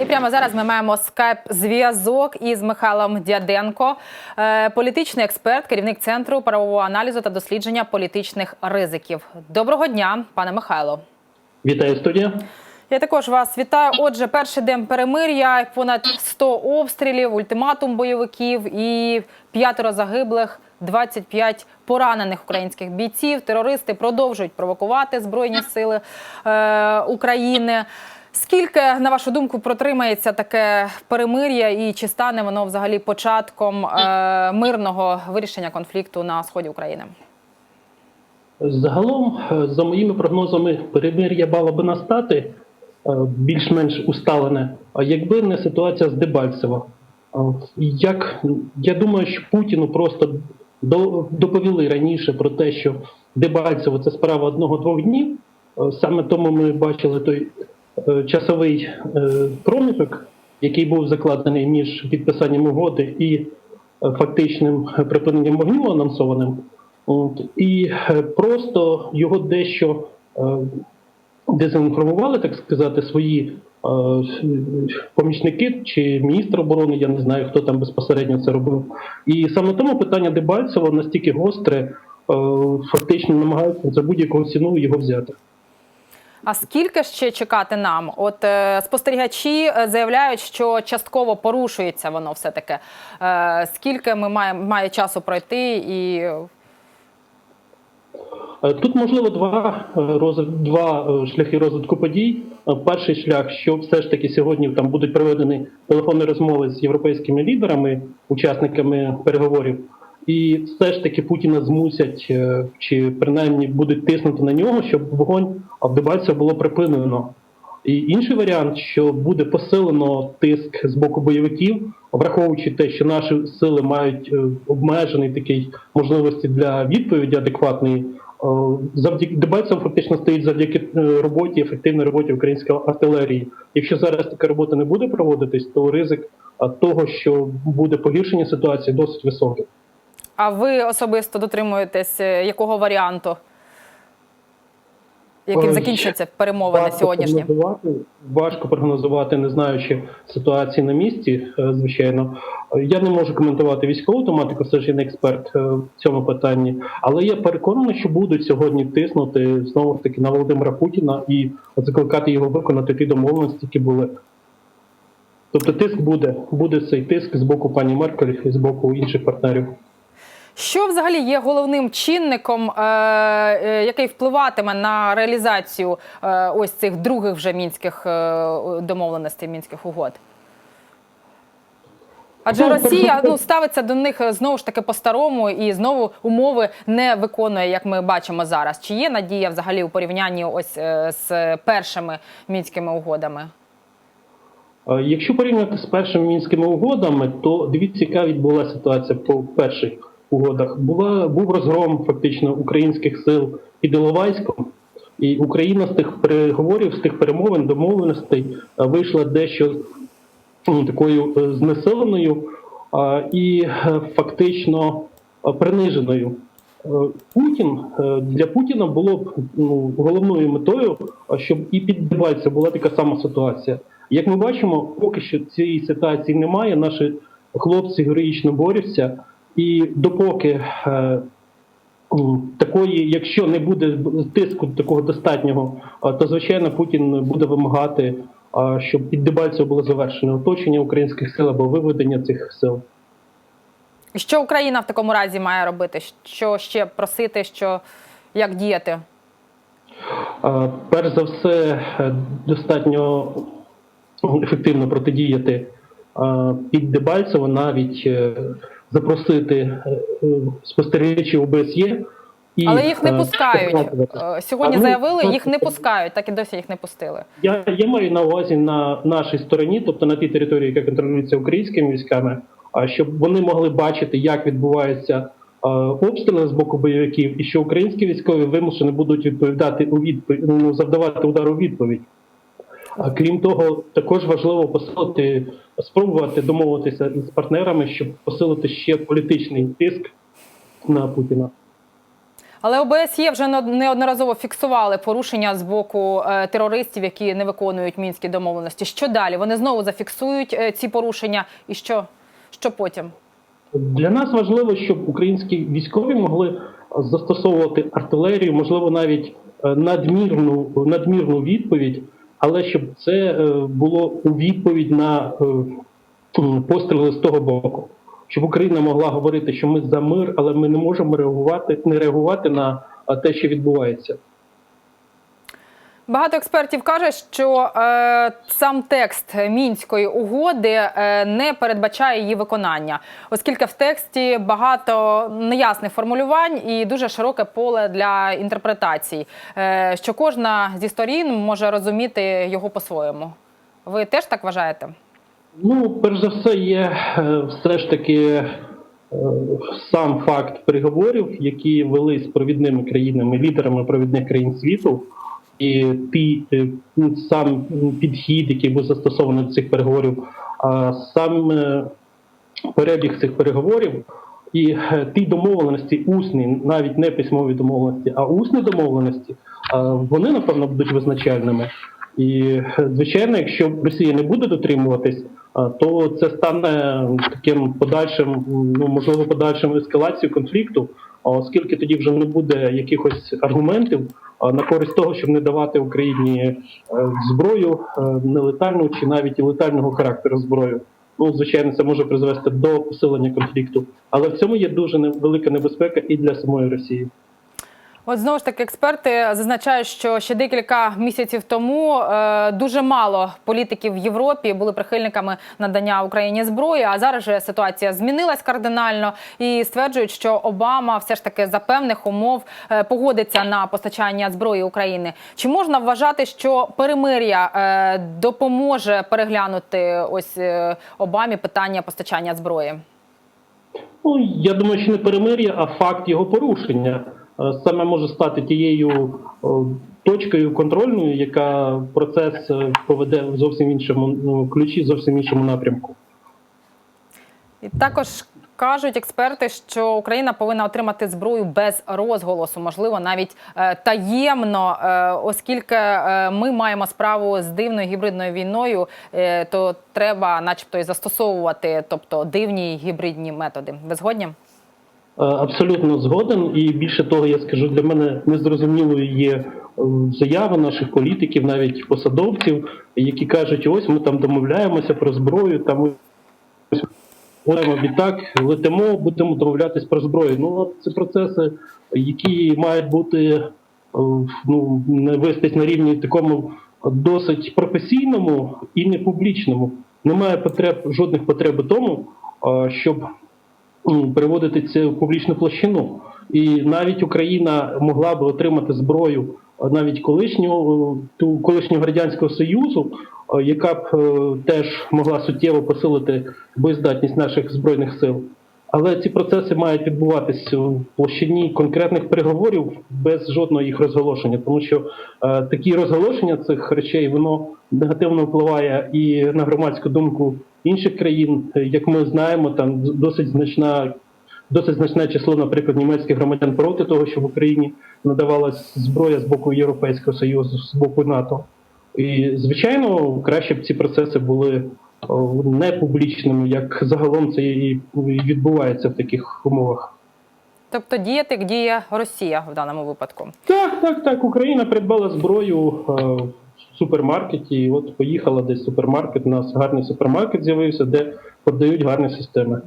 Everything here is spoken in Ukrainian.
І прямо зараз ми маємо скайп-зв'язок із Михайлом Дяденко, е, політичний експерт, керівник центру правового аналізу та дослідження політичних ризиків. Доброго дня, пане Михайло. Вітаю студія. Я також вас вітаю. Отже, перший день перемир'я, понад 100 обстрілів, ультиматум бойовиків і п'ятеро загиблих, 25 поранених українських бійців. Терористи продовжують провокувати збройні сили е, України. Скільки, на вашу думку, протримається таке перемир'я, і чи стане воно взагалі початком е, мирного вирішення конфлікту на сході України? Загалом, е, за моїми прогнозами, перемир'я мало би настати е, більш-менш усталене, а якби не ситуація з Дебальцево. Як я думаю, що Путіну просто до- доповіли раніше про те, що Дебальцево це справа одного-двох днів. Е, Саме тому ми бачили той часовий е, проміжок, який був закладений між підписанням угоди і е, фактичним припиненням вогню анонсованим. І е, просто його дещо е, дезінформували, так сказати, свої е, помічники чи міністр оборони, я не знаю, хто там безпосередньо це робив. І саме тому питання Дебальцева настільки гостре, е, фактично намагаються за будь-яку ціну його взяти. А скільки ще чекати нам? От е, спостерігачі е, заявляють, що частково порушується воно все таки. Е, скільки ми маємо має часу пройти, і Е, Тут можливо два е, два е, шляхи розвитку подій. Е, Перший шлях, що все ж таки сьогодні там будуть проведені телефонні розмови з європейськими лідерами, учасниками переговорів, і все ж таки Путіна змусять е, чи принаймні будуть тиснути на нього, щоб вогонь в Дебальцево було припинено. І інший варіант, що буде посилено тиск з боку бойовиків, враховуючи те, що наші сили мають е, обмежений такий можливості для відповіді адекватної. е, Завдяки Дебальцево фактично стоїть завдяки роботі, ефективній роботі української артилерії. Якщо зараз така робота не буде проводитись, то ризик того, що буде погіршення ситуації, досить високий. А ви особисто дотримуєтесь е, якого варіанту, яким Ой, закінчаться перемовини Важко сьогоднішні? важко прогнозувати, не знаючи ситуації на місці, е, звичайно. Е, Я не можу коментувати військову тематику, все ж я не експерт е, в цьому питанні. Але я переконаний, що будуть сьогодні тиснути знову ж таки на Володимира Путіна і закликати його виконати ті домовленості, які були. Тобто тиск буде, буде цей тиск з боку пані Меркель і з боку інших партнерів. Що взагалі є головним чинником, е, е, який впливатиме на реалізацію е, ось цих других вже мінських домовленостей, мінських угод? Адже Ну, Росія ну ставиться до них знову ж таки по-старому і знову умови не виконує, як ми бачимо зараз. Чи є надія взагалі у порівнянні ось з першими мінськими угодами? Якщо порівняти з першими мінськими угодами, то дивіться, яка відбула ситуація по перших угодах. Була був розгром фактично українських сил під Іловайськом, і Україна з тих переговорів, з тих перемовин, домовленостей е, вийшла дещо ну, такою е, знесиленою і е, фактично е, приниженою. Е, Путін е, для Путіна було б ну, головною метою, щоб і під Дебальцем була така сама ситуація. Як ми бачимо, поки що цієї ситуації немає. Наші хлопці героїчно борються, і допоки е, такої, якщо не буде тиску такого достатнього, то звичайно Путін буде вимагати, щоб під Дебальцево було завершено оточення українських сил або виведення цих сил. Що Україна в такому разі має робити? Що ще просити, що як діяти? Перш за все, е, достатньо ефективно протидіяти під Дебальцево, навіть е, запросити е, спостерігачів ОБСЄ. І, Але їх не е, пускають. Е, Сьогодні А, ну, заявили, ну, їх не пускають, так і досі їх не пустили. Я, я маю на увазі на нашій стороні, тобто на тій території, яка контролюється українськими військами, а щоб вони могли бачити, як відбуваються обстріли з боку бойовиків, і що українські військові вимушені будуть відповідати у відповідь, ну, завдавати удар у відповідь. А крім того, також важливо посилити, спробувати домовитися з партнерами, щоб посилити ще політичний тиск на Путіна. Але ОБСЄ вже неодноразово фіксували порушення з боку е, терористів, які не виконують мінські домовленості. Що далі? Вони знову зафіксують е, ці порушення, і що, що потім? Для нас важливо, щоб українські військові могли застосовувати артилерію, можливо, навіть е, надмірну, надмірну відповідь, але щоб це е, було у відповідь на е, постріли з того боку. Щоб Україна могла говорити, що ми за мир, але ми не можемо реагувати, не реагувати на те, що відбувається. Багато експертів каже, що е, сам текст мінської угоди е, не передбачає її виконання, оскільки в тексті багато неясних формулювань і дуже широке поле для інтерпретацій, е, що кожна зі сторін може розуміти його по-своєму. Ви теж так вважаєте? Ну, перш за все, є е, все ж таки е, сам факт переговорів, які вели з провідними країнами, лідерами провідних країн світу, і ті, е, ну, сам підхід, який був застосований до цих переговорів, а сам е, перебіг цих переговорів. І е, ті домовленості, усні, навіть не письмові домовленості, а усні домовленості, вони напевно будуть визначальними. І звичайно, якщо Росія не буде дотримуватись, то це стане таким подальшим, ну можливо, подальшим ескалацією конфлікту, оскільки тоді вже не буде якихось аргументів на користь того, щоб не давати Україні е, зброю е, нелетальну чи навіть і летального характеру зброю. Ну, звичайно, це може призвести до посилення конфлікту, але в цьому є дуже невелика небезпека і для самої Росії. От знову ж таки, експерти зазначають, що ще декілька місяців тому е, дуже мало політиків в Європі були прихильниками надання Україні зброї. А зараз же ситуація змінилась кардинально і стверджують, що Обама все ж таки за певних умов е, погодиться на постачання зброї України. Чи можна вважати, що перемир'я е, допоможе переглянути ось е, Обамі питання постачання зброї? Ну, я думаю, що не перемир'я, а факт його порушення саме може стати тією точкою контрольною, яка процес е, поведе в зовсім іншому ну, ключі, зовсім іншому напрямку. І також кажуть експерти, що Україна повинна отримати зброю без розголосу, можливо, навіть е, таємно, е, оскільки е, ми маємо справу з дивною гібридною війною, е, то треба, начебто, і застосовувати, тобто дивні гібридні методи. Ви згодні? Е, Абсолютно згоден, і більше того, я скажу, для мене незрозумілою є е, заяви наших політиків, навіть посадовців, які кажуть, ось ми там домовляємося про зброю, там ось відтак, летимо, будемо домовлятись про зброю. Ну це процеси, які мають бути е, ну вестись на рівні такому досить професійному і не публічному. Немає потреб жодних потреб у тому, щоб переводити це в публічну площину. І навіть Україна могла би отримати зброю навіть колишнього ту колишнього радянського союзу, яка б е, теж могла суттєво посилити боєздатність наших збройних сил. Але ці процеси мають відбуватися в площині конкретних переговорів без жодного їх розголошення, тому що е, такі розголошення цих речей воно негативно впливає і на громадську думку інших країн. Е, Як ми знаємо, там досить значна, досить значне число, наприклад, німецьких громадян проти того, що в Україні надавалась зброя з боку Європейського Союзу, з боку НАТО. І звичайно, краще б ці процеси були не публічними, як загалом це і відбувається в таких умовах. Тобто діяти, як діє Росія в даному випадку. Так, так, так. Україна придбала зброю е, супермаркеті. І от поїхала десь супермаркет. У нас гарний супермаркет з'явився, де продають гарні системи.